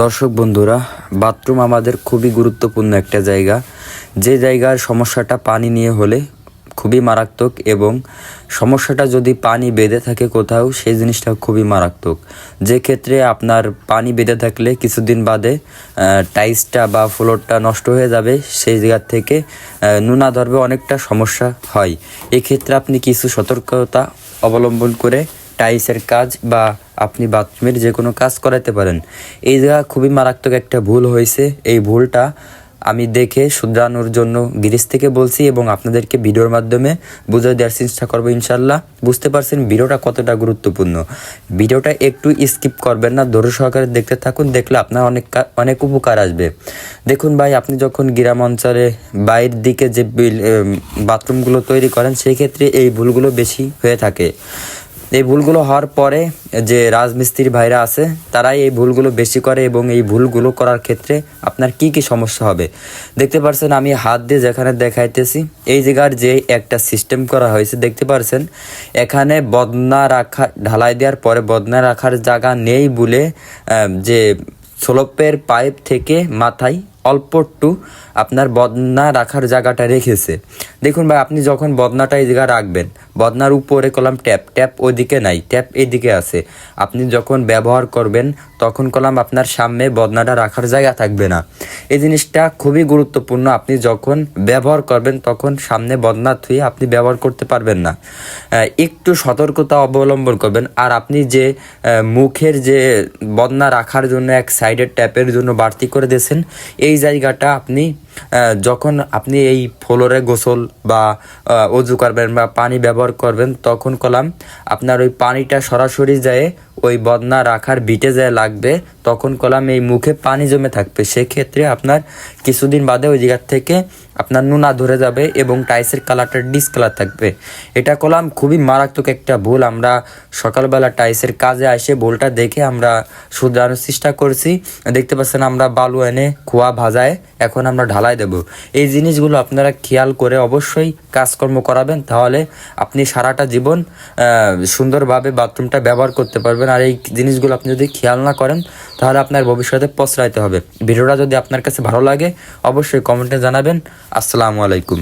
দর্শক বন্ধুরা বাথরুম আমাদের খুবই গুরুত্বপূর্ণ একটা জায়গা। যে জায়গার সমস্যাটা পানি নিয়ে হলে খুবই মারাত্মক এবং সমস্যাটা যদি পানি বেঁধে থাকে কোথাও সেই জিনিসটা খুবই মারাত্মক। যে ক্ষেত্রে আপনার পানি বেঁধে থাকলে কিছুদিন বাদে আহ, টাইলসটা বা ফ্লোরটা নষ্ট হয়ে যাবে সেই জায়গার থেকে নোনা ধরবে অনেকটা সমস্যা হয়। এক্ষেত্রে আপনি কিছু সতর্কতা অবলম্বন করে টাইলসের কাজ বা আপনি বাথরুমের যে কোনো কাজ করাতে পারেন। এই জায়গা খুবই মারাত্মক একটা ভুল হয়েছে। এই ভুলটা আমি দেখে শুধরানোর জন্য গিরিশ থেকে বলছি এবং আপনাদেরকে ভিডিওর মাধ্যমে বুঝিয়ে দেওয়ার চেষ্টা করব ইনশাল্লাহ বুঝতে পারছেন ভিডিওটা কতটা গুরুত্বপূর্ণ। ভিডিওটা একটু স্কিপ করবেন না, ধৈর্য সহকারে দেখতে থাকুন, দেখলে আপনার অনেক অনেক উপকার আসবে। দেখুন ভাই, আপনি যখন গ্রাম অঞ্চলে বাইরের দিকে যে বাথরুমগুলো তৈরি করেন সেই ক্ষেত্রে এই ভুলগুলো বেশি হয়ে থাকে। এই ভুলগুলো হওয়ার পরে যে রাজমিস্ত্রি ভাইরা আছে, তারাই এই ভুলগুলো বেশি করে এবং এই ভুলগুলো করার ক্ষেত্রে আপনার কি কি সমস্যা হবে? দেখতে পারছেন আমি হাত দিয়ে যেখানে দেখাইতেছি, এই জায়গার যে একটা সিস্টেম করা হয়েছে, দেখতে পারছেন? এখানে বদনা রাখা, ঢালাই দেওয়ার পরে বদনা রাখার জায়গা নেই বলে যে স্লোপের পাইপ থেকে মাথায় অল্প একটু আপনার বদনা রাখার জায়গাটা রেখেছে। দেখুন ভাই, আপনি যখন বদনাটা এই জায়গায় রাখবেন, বদনার উপরে কলাম ট্যাপ ট্যাপ ওইদিকে নাই, ট্যাপ এইদিকে আছে। আপনি যখন ব্যবহার করবেন, তখন কলাম আপনার সামনে বদনাটা রাখার জায়গা থাকবে না। এই জিনিসটা খুবই গুরুত্বপূর্ণ, আপনি যখন ব্যবহার করবেন, তখন সামনে বদনা থুয়ে আপনি ব্যবহার করতে পারবেন না। একটু সতর্কতা অবলম্বন করবেন, আর আপনি যে মুখের যে বদনা রাখার জন্য এক সাইডের ট্যাপের জন্য বাড়তি করে দিয়েছেন, এই জায়গাটা আপনি যখন আপনি এই ফ্লোরে গোসল বা অজু করবেন বা পানি ব্যবহার করবেন, তখন কলাম আপনার ওই পানিটা সরাসরি যায় ওই বদনা রাখার বিটে যায় লাগবে, তখন কলাম এই মুখে পানি জমে থাকবে। সেক্ষেত্রে আপনার কিছুদিন বাদে ওই জায়গার থেকে আপনার নুনা ধরে যাবে এবং টাইসের কালারটা ডিসকালার থাকবে। এটা কলাম খুবই মারাত্মক একটা ভুল। আমরা সকালবেলা টাইসের কাজে আসে ভুলটা দেখে আমরা শুধরানোর চেষ্টা করছি। দেখতে পাচ্ছেন আমরা বালু এনে খোয়া ভাজায়। এখন আমরা ঢালাই দেব। এই জিনিসগুলো আপনারা খেয়াল করে অবশ্যই কাজকর্ম করাবেন, তাহলে আপনি সারাটা জীবন সুন্দরভাবে বাথরুমটা ব্যবহার করতে পারবেন। আর এই জিনিসগুলো আপনি যদি খেয়াল না করেন, তাহলে আপনার ভবিষ্যতে পছরাইতে হবে। ভিডিওটা যদি আপনার কাছে ভালো লাগে, অবশ্যই কমেন্টে জানাবেন। আসসালামু আলাইকুম।